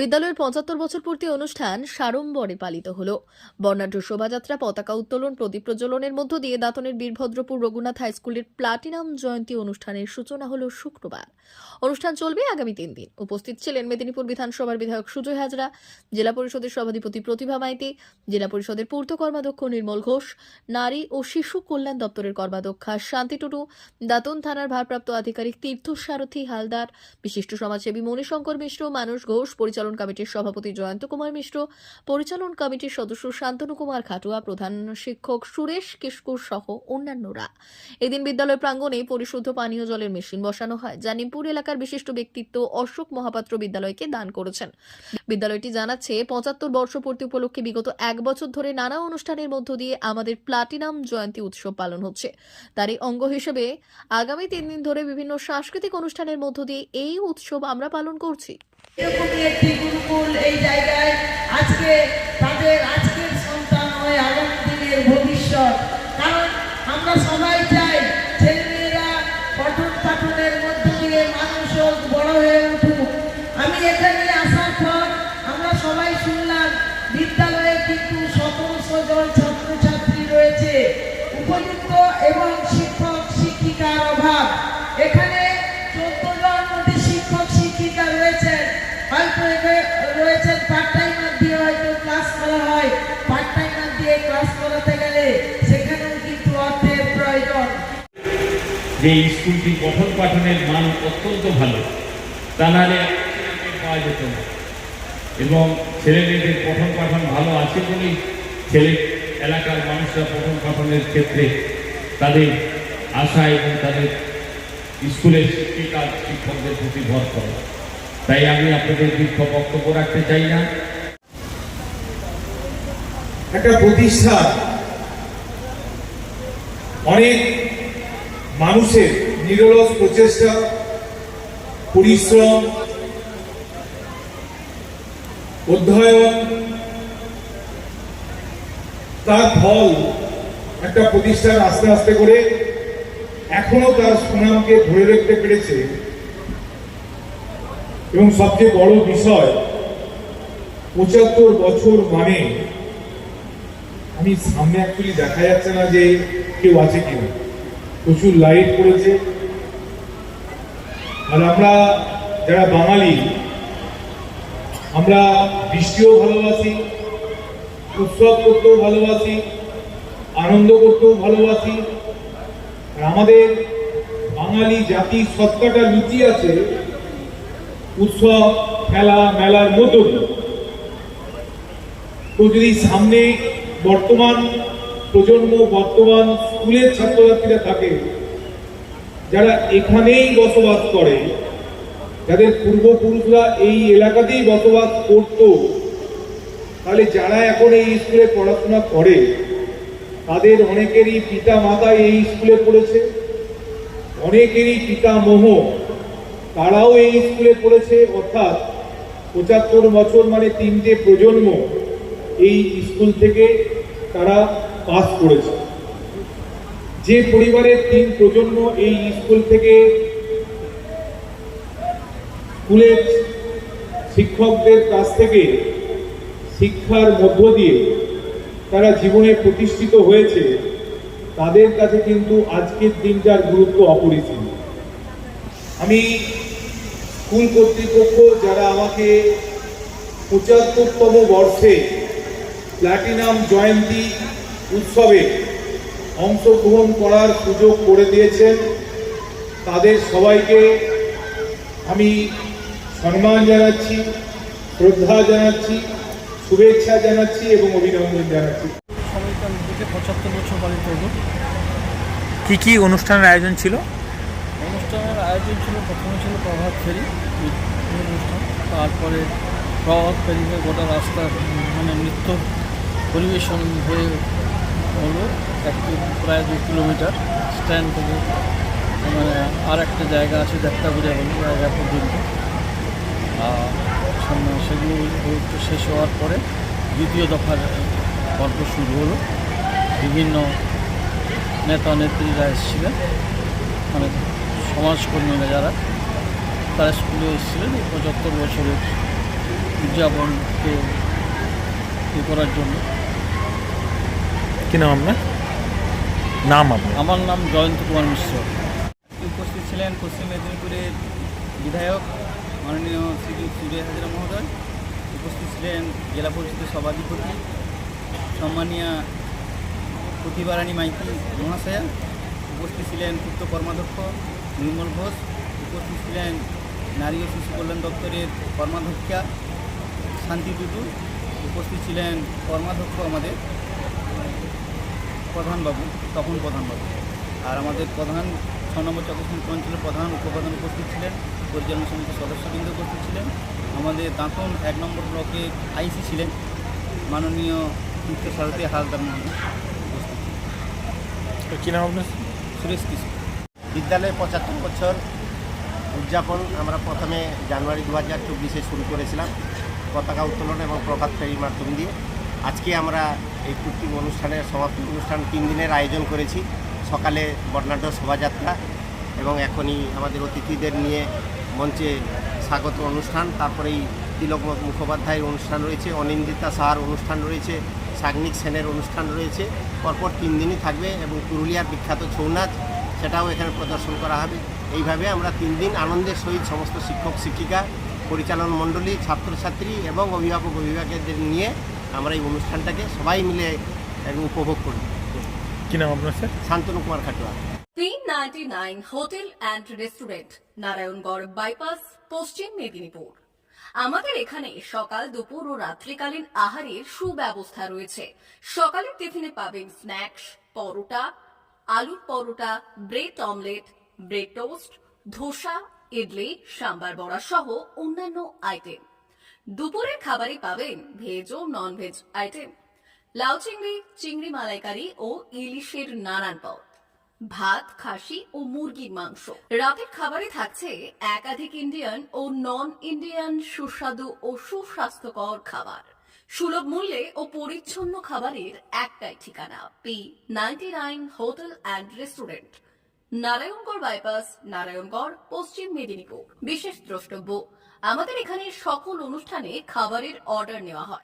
বিদ্যালয়ের পঁচাত্তর বছর পূর্তি অনুষ্ঠান সাড়ম্বরে পালিত হল। বর্ণাঢ্য শোভাযাত্রা, পতাকা উত্তোলন, প্রদীপ প্রজ্বলনের মধ্য দিয়ে দাঁতনের বীরভদ্রপুর রঘুনাথ হাই স্কুলের প্লাটিনাম জয়ন্তী অনুষ্ঠানের সূচনা হল শুক্রবার। অনুষ্ঠান চলবে আগামী তিন দিন। উপস্থিত ছিলেন মেদিনীপুর বিধানসভার বিধায়ক সুজয় হাজরা, জেলা পরিষদের সভাধিপতি প্রতিভা মাইতি, জেলা পরিষদের পূর্ত কর্মাধ্যক্ষ নির্মল ঘোষ, নারী ও শিশু কল্যাণ দপ্তরের কর্মাধ্যক্ষা শান্তি টুডু দাতন থানার ভারপ্রাপ্ত আধিকারিক তীর্থ সারথী হালদার, বিশিষ্ট সমাজসেবী মণিশঙ্কর মিশ্র মানুষ ঘোষ পরিচালন কমিটির সভাপতি জয়ন্ত কুমার মিশ্র, পরিচালন কমিটির সদস্য শান্তনু কুমার খাটুয়া, প্রধান শিক্ষক সুরেশ কিস্কুর সহ অন্যান্যরা। এদিন বিদ্যালয় প্রাঙ্গণে পরিশুদ্ধ পানীয় জলের মেশিন বসানো হয়, যা নিমপুর এলাকার বিশিষ্ট ব্যক্তিত্ব অশোক মহাপাত্র বিদ্যালয়কে দান করেছেন। বিদ্যালয়টি জানাচ্ছে, পঁচাত্তর বর্ষপূর্তি উপলক্ষে বিগত এক বছর ধরে নানা অনুষ্ঠানের মধ্য দিয়ে আমাদের প্লাটিনাম জয়ন্তী উৎসব পালন হচ্ছে। তারই অঙ্গ হিসেবে আগামী তিন দিন ধরে বিভিন্ন সাংস্কৃতিক অনুষ্ঠানের মধ্য দিয়ে এই উৎসব আমরা পালন করছি। একটি গুরুকুল এই জায়গায়। আজকে তাদের আজকের সন্তান হয় আগামী দিনের ভবিষ্যৎ। কারণ আমরা সবাই চাই ছেলেমেয়েরা পঠন পাঠনের মধ্য দিয়ে মানুষ হোক, বড় হয়ে উঠুক। আমি এখানে যে স্কুলটি পঠন পাঠনের মান অত্যন্ত ভালো, তা নাহলে পাওয়া যেত না। এবং ছেলে মেয়েদের পঠন পাঠন ভালো আছে বলেই ছেলে, এলাকার মানুষরা পঠন পাঠনের ক্ষেত্রে তাদের আশা এবং তাদের স্কুলের শিক্ষিকা, শিক্ষকদের প্রতি ভর করে। তাই আমি আপনাদের দীর্ঘ বক্তব্য রাখতে চাই না। একটা প্রতিষ্ঠা অনেক মানুষের নিরলস প্রচেষ্টা, পরিশ্রম, অধ্যয়ন, তার ফল একটা প্রতিষ্ঠান আস্তে আস্তে করে এখনও তার সুনামকে ধরে রাখতে পেরেছে। এবং সবচেয়ে বড় বিষয়, পঁচাত্তর বছর মানে আমি সামনে অ্যাকচুয়ালি দেখা যাচ্ছে না যে কেউ আছে কিনা। প্রচুর লাইট পড়েছে। আর আমরা যারা বাঙালি, আমরা বৃষ্টিও ভালোবাসি, উৎসব করতেও ভালোবাসি, আনন্দ করতেও ভালোবাসি। আর আমাদের বাঙালি জাতি সত্তাটা লুচি আছে উৎসব, খেলা, মেলার মতো তো যদি সামনে বর্তমান প্রজন্ম, বর্তমান স্কুলের ছাত্রছাত্রীরা থাকে, যারা এখানেই বসবাস করে, যাদের পূর্বপুরুষরা এই এলাকাতেই বসবাস করত, তাহলে যারা এখন এই স্কুলে পড়াশোনা করে, তাদের অনেকেরই পিতা মাতা এই স্কুলে পড়েছে, অনেকেরই পিতা মোহ তারাও এই স্কুলে পড়েছে, অর্থাৎ পঁচাত্তর বছর মানে তিনটে প্রজন্ম এই স্কুল থেকে তারা পাস করেছে। যে পরিবারের তিন প্রজন্ম এই স্কুল থেকে স্কুলের শিক্ষকদের কাছ থেকে শিক্ষার মধ্য দিয়ে তারা জীবনে প্রতিষ্ঠিত হয়েছে, তাদের কাছে কিন্তু আজকের দিনটার গুরুত্ব অপরিসীম। আমি স্কুল কর্তৃপক্ষ যারা আমাকে পঁচাত্তরতম বর্ষে প্ল্যাটিনাম জয়ন্তী উৎসবে অংশগ্রহণ করার সুযোগ করে দিয়েছেন। তাদের সবাইকে আমি সম্মান জানাচ্ছি শ্রদ্ধা জানাচ্ছি শুভেচ্ছা জানাচ্ছি এবং অভিনন্দন জানাচ্ছি। সবাইকার দিকে পঁচাত্তর বছর পালিত হলো। কি কি অনুষ্ঠানের আয়োজন ছিল? অনুষ্ঠানের আয়োজন ছিল প্রথমে ছিল প্রভাত ফেরি অনুষ্ঠান। তারপরে প্রভাত ফেরি হয়ে গোটা রাস্তা মানে নৃত্য পরিবেশন হয়ে হলো এক কি- প্রায় দু কিলোমিটার স্ট্যান্ড থেকে। মানে আর একটা জায়গা আছে দেখা বুঝে বলি, জায়গা পর্যন্ত। সেগুলো একটু শেষ হওয়ার পরে দ্বিতীয় দফার পর্ব শুরু হলো। বিভিন্ন নেতা নেত্রীরা এসেছিলেন। মানে সমাজকর্মীরা যারা, তারা স্কুলে এসেছিলেন এই পঁচাত্তর বছরের উদযাপনকে করার জন্য। কি নাম আপনার? নাম আপনার আমার নাম জয়ন্ত কুমার মিশ্র। উপস্থিত ছিলেন পশ্চিম মেদিনীপুরের বিধায়ক মাননীয় শ্রী সূর্য হাজরা মহোদয়। উপস্থিত ছিলেন জেলা পরিষদের সভাধিপতি সম্মানীয় প্রতিবারানী মাইতি মহাশয়া। উপস্থিত ছিলেন পূর্ত কর্মাধ্যক্ষ নির্মল ঘোষ। উপস্থিত ছিলেন নারী ও শিশু কল্যাণ দপ্তরের কর্মাধ্যক্ষা শান্তি টুটু। উপস্থিত ছিলেন কর্মাধ্যক্ষ আমাদের। প্রধানবাবু তখন প্রধানবাবু। আর আমাদের প্রধান ছ নম্বর চক্রসংখ্য অঞ্চলের প্রধান উপপ্রধান উপস্থিত ছিলেন পরিচালনা সমিতির সদস্যবৃন্দ উপস্থিত ছিলেন আমাদের দাঁতন এক নম্বর ব্লকে আইসি ছিলেন মাননীয় তীর্থ সারথী হালদার মহাশয় উপস্থিত। ছিলেন। কি নাম আপনার? সুরেশ কিশোর। বিদ্যালয়ে পঁচাত্তর বছর উদযাপন আমরা প্রথমে জানুয়ারি দু হাজার চব্বিশে শুরু করেছিলাম পতাকা উত্তোলন এবং প্রভাত ফেরির মাধ্যম দিয়ে। আজকে আমরা এই কৃত্রিম অনুষ্ঠানের সমাপ্তি অনুষ্ঠান তিন দিনের আয়োজন করেছি। সকালে বর্ণাঢ্য শোভাযাত্রা এবং এখনই আমাদের অতিথিদের নিয়ে মঞ্চে স্বাগত অনুষ্ঠান। তারপরেই তিলক মুখোপাধ্যায়ের অনুষ্ঠান রয়েছে, অনিন্দিতা সাহার অনুষ্ঠান রয়েছে, সাগ্নিক সেনের অনুষ্ঠান রয়েছে। পরপর তিন দিনই থাকবে এবং পুরুলিয়ার বিখ্যাত ছৌ নাচ সেটাও এখানে প্রদর্শন করা হবে। এইভাবে আমরা তিন দিন আনন্দের সহিত সমস্ত শিক্ষক, শিক্ষিকা, পরিচালন মণ্ডলী, ছাত্রছাত্রী এবং অভিভাবক অভিভাবকদের নিয়ে আমরা এই অনুষ্ঠানটাকে সবাই মিলে উপভোগ করি। কি নাম আপনার স্যার? শান্তনু কুমার খাটুয়া। তিন ninety nine hotel and restaurant Narayangarh bypass Paschim Medinipur. আমাদের এখানে সকাল দুপুর ও রাত্রিকালীন আহারের সুব্যবস্থা রয়েছে। সকালের টিফিনে পাবেন স্ন্যাক্স পরোটা আলুর paratha bread omelette bread toast dosa idli sambar vada সহ অন্যান্য আইটেম। দুপুরের খাবারে পাবেন ভেজ ও নন ভেজ আইটেম লাউ চিংড়ি চিংড়ি মালাইকারি ও ইলিশের নানান পদ। ভাত, খাসি ও মুরগির মাংস। রাতের খাবারে থাকছে একাধিক ইন্ডিয়ান ও নন ইন্ডিয়ান সুস্বাদু ও সুস্বাস্থ্যকর খাবার। সুলভ মূল্যে ও পরিচ্ছন্ন খাবারের একটাই ঠিকানা P ninety nine hotel and restaurant Narayangarh bypass Narayangarh, Paschim Medinipur. বিশেষ দ্রষ্টব্য আমাদের এখানে সকল অনুষ্ঠানে খাবারের অর্ডার নেওয়া হয়।